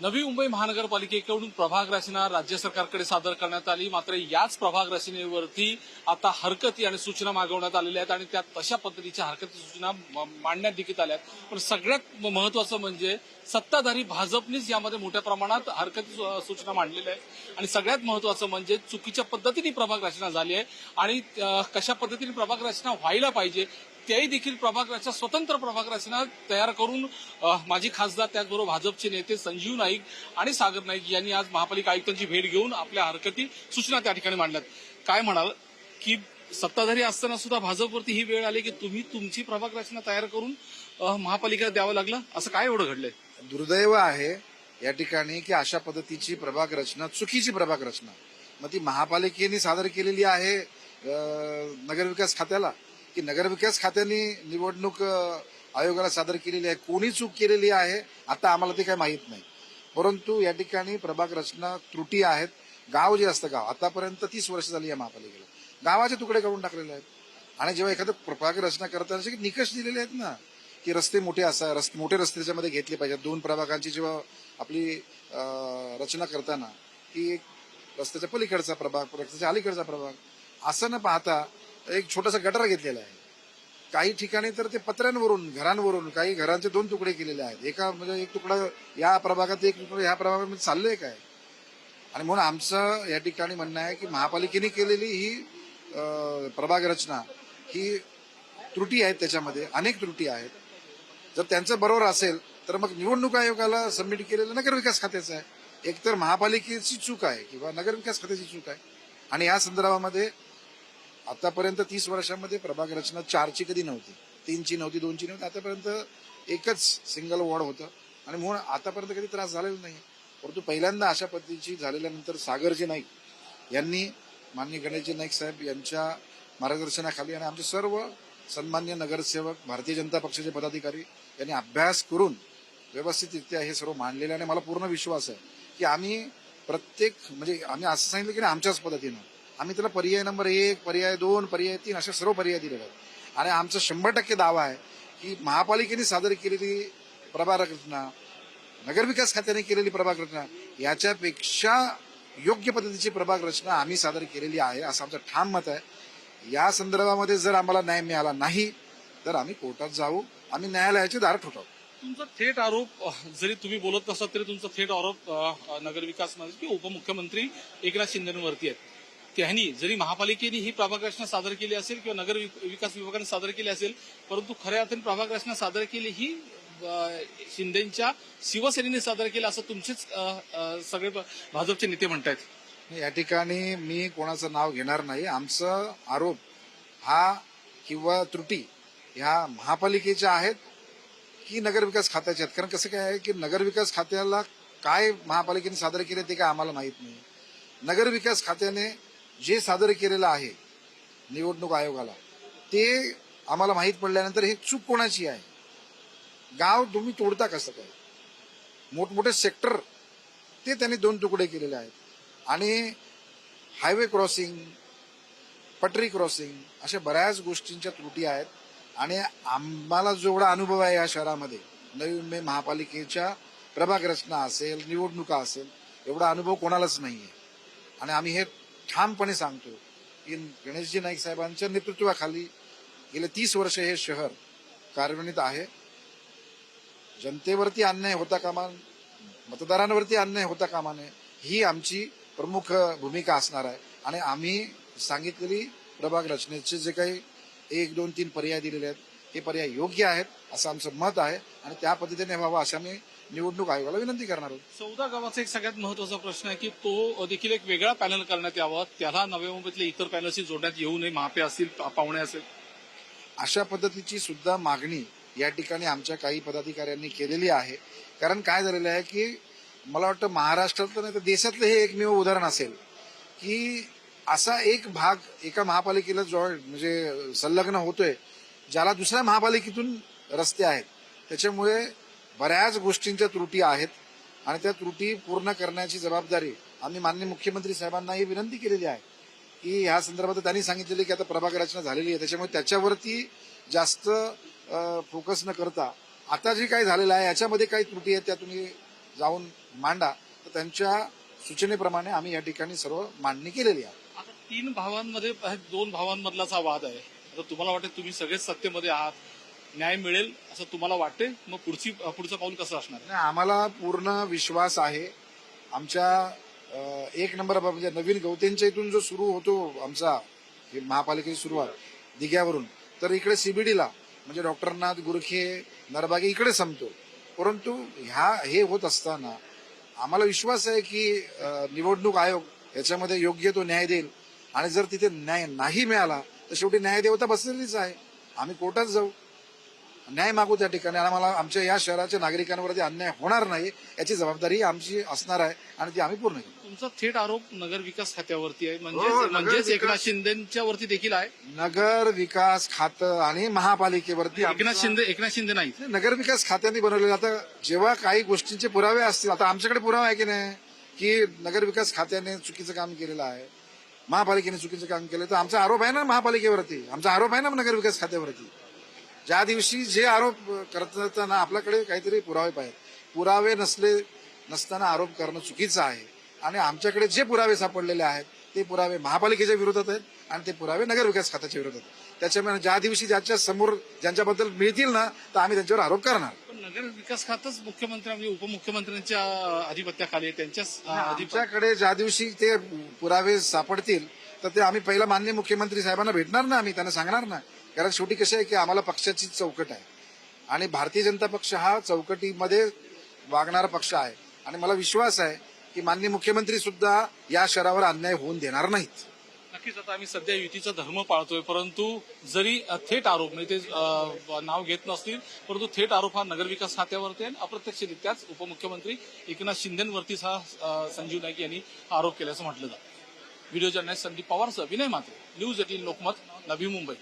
नवी मुंबई महानगरपालिकेकडून प्रभाग रचना राज्य सरकारकडे सादर करण्यात आली. मात्र याच प्रभाग रचनेवरती आता हरकती आणि सूचना मागवण्यात आलेल्या आहेत आणि त्या तशा पद्धतीच्या हरकती सूचना मांडण्यात देखील आहेत. पण सगळ्यात महत्वाचं म्हणजे सत्ताधारी भाजपनेच यामध्ये मोठ्या प्रमाणात हरकती सूचना मांडलेल्या आहेत. आणि सगळ्यात महत्वाचं म्हणजे चुकीच्या पद्धतीने प्रभाग रचना झाली आहे आणि कशा पद्धतीने प्रभाग रचना व्हायला पाहिजे त्याही देखील प्रभाग रचना स्वतंत्र प्रभाग रचना तयार करून माजी खासदार त्याचबरोबर भाजपचे नेते संजीव नाईक आणि सागर नाईक यांनी आज महापालिका आयुक्तांची भेट घेऊन आपल्या हरकती सूचना त्या ठिकाणी मांडल्यात. काय म्हणाल? की सत्ताधारी असताना सुद्धा भाजपवरती ही वेळ आली की तुम्ही तुमची प्रभाग रचना तयार करून महापालिकेला द्यावं लागलं? असं काय एवढं घडलंय? दुर्दैव आहे या ठिकाणी की अशा पद्धतीची प्रभाग रचना चुकीची प्रभाग रचना. मग ती महापालिकेने सादर केलेली आहे नगरविकास खात्याला? की नगरविकास खात्याने निवडणूक आयोगाला सादर केलेली आहे. कोणी चूक केलेली आहे आता आम्हाला ते काही माहीत नाही. परंतु या ठिकाणी प्रभाग रचना त्रुटी आहेत. गाव जे असतं गाव आतापर्यंत तीस वर्ष झाली या महापालिकेला. गावाचे तुकडे करून टाकलेले आहेत. आणि जेव्हा एखादं प्रभाग रचना करताना निकष दिलेले आहेत ना की रस्ते मोठे असा रस् मोठे रस्ते त्याच्यामध्ये घेतले पाहिजेत. दोन प्रभागांची जेव्हा आपली रचना करताना की एक रस्त्याच्या पलीकडचा प्रभाग रस्त्याच्या अलीकडचा प्रभाग असं न पाहता एक छोटासा गटार घेतलेला आहे. काही ठिकाणी तर ते पत्र्यांवरून घरांवरून काही घरांचे दोन तुकडे केलेले आहेत. एका म्हणजे एक तुकडा या प्रभागात एक तुकडा या प्रभागामध्ये चाललंय काय? आणि म्हणून आमचं या ठिकाणी म्हणणं आहे की महापालिकेने केलेली ही प्रभाग रचना ही त्रुटी आहेत त्याच्यामध्ये अनेक त्रुटी आहेत. जर त्यांचं बरोबर असेल तर मग निवडणूक आयोगाला सबमिट केलेलं नगरविकास खात्याचं आहे. एकतर महापालिकेची चूक आहे किंवा नगरविकास खात्याची चूक आहे. आणि या संदर्भामध्ये आतापर्यंत तीस वर्षामध्ये प्रभाग रचना चारची कधी नव्हती. तीनची नव्हती दोनची नव्हती. आतापर्यंत एकच सिंगल वॉर्ड होतं. आणि म्हणून आतापर्यंत कधी त्रास झालेला नाही. परंतु पहिल्यांदा अशा पद्धतीची झालेल्यानंतर सागरजी नाईक यांनी माननीय गणेशजी नाईक साहेब यांच्या मार्गदर्शनाखाली आणि आमचे सर्व सन्मान्य नगरसेवक भारतीय जनता पक्षाचे पदाधिकारी यांनी अभ्यास करून व्यवस्थितरित्या हे सर्व मांडलेले आणि मला पूर्ण विश्वास आहे की आम्ही प्रत्येक म्हणजे आम्ही असं सांगितलं की नाही आमच्याच पद्धतीनं. आम्ही त्याला पर्याय नंबर एक पर्याय दोन पर्याय तीन असे सर्व पर्याय दिलेले आहेत. आणि आमचा शंभर टक्के दावा आहे की महापालिकेने सादर केलेली प्रभाग रचना नगरविकास खात्याने केलेली प्रभाग रचना याच्यापेक्षा योग्य पद्धतीची प्रभाग रचना आम्ही सादर केलेली आहे असं आमचं ठाम मत आहे. या संदर्भामध्ये जर आम्हाला न्याय मिळाला नाही तर आम्ही कोर्टात जाऊ आम्ही न्यायालयाचे दार ठोठावू. तुमचा थेट आरोप जरी तुम्ही बोलत नसाल तरी तुमचा थेट आरोप नगरविकास मंत्री किंवा उपमुख्यमंत्री एकनाथ शिंदेवरती आहे. त्यांनी जरी महापालिकेने ही प्रभाग रचना सादर केली असेल किंवा नगर विकास विभागाने सादर केली असेल परंतु खऱ्या अर्थाने प्रभाग रचना सादर केली ही शिंदेच्या शिवसेनेने सादर केली असं तुमचेच सगळे भाजपचे नेते म्हणतायत. या ठिकाणी मी कोणाचं नाव घेणार नाही. आमचं आरोप हा किंवा त्रुटी ह्या महापालिकेच्या आहेत की नगरविकास खात्याच्या आहेत? कारण कसं काय आहे की नगरविकास खात्याला काय महापालिकेने सादर केले ते काय आम्हाला माहीत नाही. नगरविकास खात्याने जे सादर केलेलं आहे निवडणूक आयोगाला ते आम्हाला माहीत पडल्यानंतर हे चूक कोणाची आहे? गाव तुम्ही तोडता कसं काय? मोठमोठे सेक्टर ते त्यांनी दोन तुकडे केलेले आहेत. आणि हायवे क्रॉसिंग पटरी क्रॉसिंग अशा बऱ्याच गोष्टींच्या त्रुटी आहेत. आणि आम्हाला जेवढा अनुभव आहे या शहरामध्ये नवी मुंबई महापालिकेच्या प्रभाग रचना असेल निवडणुका असेल एवढा अनुभव कोणालाच नाही आहे आणि आम्ही हे ठामपणे सांगतो की गणेशजी नाईक साहेबांच्या नेतृत्वाखाली गेले तीस वर्ष हे शहर कार्यान्वित आहे. जनतेवरती अन्याय होता कामा मतदारांवरती अन्याय होता कामा नये ही आमची प्रमुख भूमिका असणार आहे. आणि आम्ही सांगितलेली प्रभाग रचनेचे जे काही एक दोन तीन पर्याय दिलेले आहेत हे पर्याय योग्य आहेत असं आमचं मत आहे. आणि त्या पद्धतीने व्हावं अशी आम्ही निवडणूक आयोगाला विनंती करणार आहोत. चौदा गावाचा एक सगळ्यात महत्त्वाचा प्रश्न आहे की तो देखील एक वेगळा पॅनल करण्यात यावा. त्याला नव्या मुंबईतल्या इतर पॅनलशी जोडण्यात येऊ नये महापे असतील पाहुणे असेल. अशा पद्धतीची सुद्धा मागणी या ठिकाणी आमच्या काही पदाधिकाऱ्यांनी केलेली आहे. कारण काय झालेलं आहे की मला वाटतं महाराष्ट्रातलं नाही तर देशातलं हे एकमेव उदाहरण असेल की असा एक भाग एका महापालिकेला जॉईन म्हणजे संलग्न होतोय ज्याला दुसऱ्या महापालिकेतून रस्ते आहेत. त्याच्यामुळे बऱ्याच गोष्टींच्या त्रुटी आहेत आणि त्या त्रुटी पूर्ण करण्याची जबाबदारी आम्ही माननीय मुख्यमंत्री साहेबांना ही विनंती केलेली आहे की ह्या संदर्भात त्यांनी सांगितलेले की आता प्रभाग रचना झालेली आहे. त्याच्यामुळे त्याच्यावरती जास्त फोकस न करता आता जे काही झालेलं आहे याच्यामध्ये काही त्रुटी आहेत त्या तुम्ही जाऊन मांडा. तर त्यांच्या सूचनेप्रमाणे आम्ही या ठिकाणी सर्व मांडणी केलेली आहे. आता तीन भावांमध्ये दोन भावांमधलाच हा वाद आहे. आता तुम्हाला वाटेल तुम्ही सगळेच सत्तेमध्ये आहात. न्याय मिळेल असं तुम्हाला वाटते मग पुढची पुढचं पाऊल कसं असणार? नाही, आम्हाला पूर्ण विश्वास आहे. आमच्या एक नंबर म्हणजे नवीन गवतेंच्या इथून जो सुरू होतो आमचा हे महापालिकेची सुरुवात दिघ्यावरून तर इकडे सीबीडीला म्हणजे डॉक्टरनाथ गुरखे नरबागे इकडे संपतो. परंतु ह्या हे होत असताना आम्हाला विश्वास आहे की निवडणूक आयोग याच्यामध्ये योग्य तो न्याय देईल. आणि जर तिथे न्याय नाही मिळाला तर शेवटी न्यायदेवता बसलेलीच आहे. आम्ही कोर्टात जाऊ. न्याय मागू त्या ठिकाणी. आणि आम्हाला आमच्या या शहराच्या नागरिकांवरती अन्याय होणार नाही याची जबाबदारी आमची असणार आहे आणि ती आम्ही पूर्ण करू. तुमचा थेट आरोप नगर विकास खात्यावरती आहे. हो, म्हणजेच एकनाथ शिंदेच्या वरती देखील आहे. नगर विकास खातं आणि महापालिकेवरती एकनाथ शिंदे एकनाथ शिंदे नाही नगर विकास खात्याने बनवलेलं आता जेव्हा काही गोष्टींचे पुरावे असतील आता आमच्याकडे पुरावा आहे की नाही? की नगर विकास खात्याने चुकीचं काम केलेलं आहे. महापालिकेने चुकीचं काम केलं तर आमचा आरोप आहे ना महापालिकेवरती. आमचा आरोप आहे ना नगर विकास खात्यावरती. ज्या दिवशी जे आरोप करताना आपल्याकडे काहीतरी पुरावे पाहिजेत. पुरावे नसले नसताना आरोप करणं चुकीचं आहे. आणि आमच्याकडे जे पुरावे सापडलेले आहेत ते पुरावे महापालिकेच्या विरोधात आहेत आणि ते पुरावे नगर विकास खात्याच्या विरोधात आहेत. त्याच्यामुळे ज्या दिवशी ज्याच्या समोर ज्यांच्याबद्दल मिळतील ना तर आम्ही त्यांच्यावर आरोप करणार. पण नगर विकास खातच मुख्यमंत्री म्हणजे उपमुख्यमंत्र्यांच्या अधिप- आमच्याकडे ज्या दिवशी ते पुरावे सापडतील तर ते आम्ही पहिला माननीय मुख्यमंत्री साहेबांना भेटणार ना आम्ही त्यांना सांगणार ना. कारण शेवटी कसं आहे की आम्हाला पक्षाची चौकट आहे. आणि भारतीय जनता पक्ष हा चौकटीमध्ये वागणारा पक्ष आहे. आणि मला विश्वास आहे की माननीय मुख्यमंत्री सुद्धा या शहरावर अन्याय होऊन देणार नाहीत. नक्कीच आता आम्ही सध्या युतीचा धर्म पाळतोय परंतु जरी थेट आरोप नाही ते नाव घेत नसतील परंतु थेट आरोप हा नगरविकास खात्यावरती आणि अप्रत्यक्षरित्याच उपमुख्यमंत्री एकनाथ शिंदेवरतीच हा संजीव नाईक यांनी आरोप केल्याचं म्हटलं जातं. व्हिडिओ जर्नलिस्ट संदीप पवारसह विनय मात्र न्यूज एटीन लोकमत नवी मुंबई.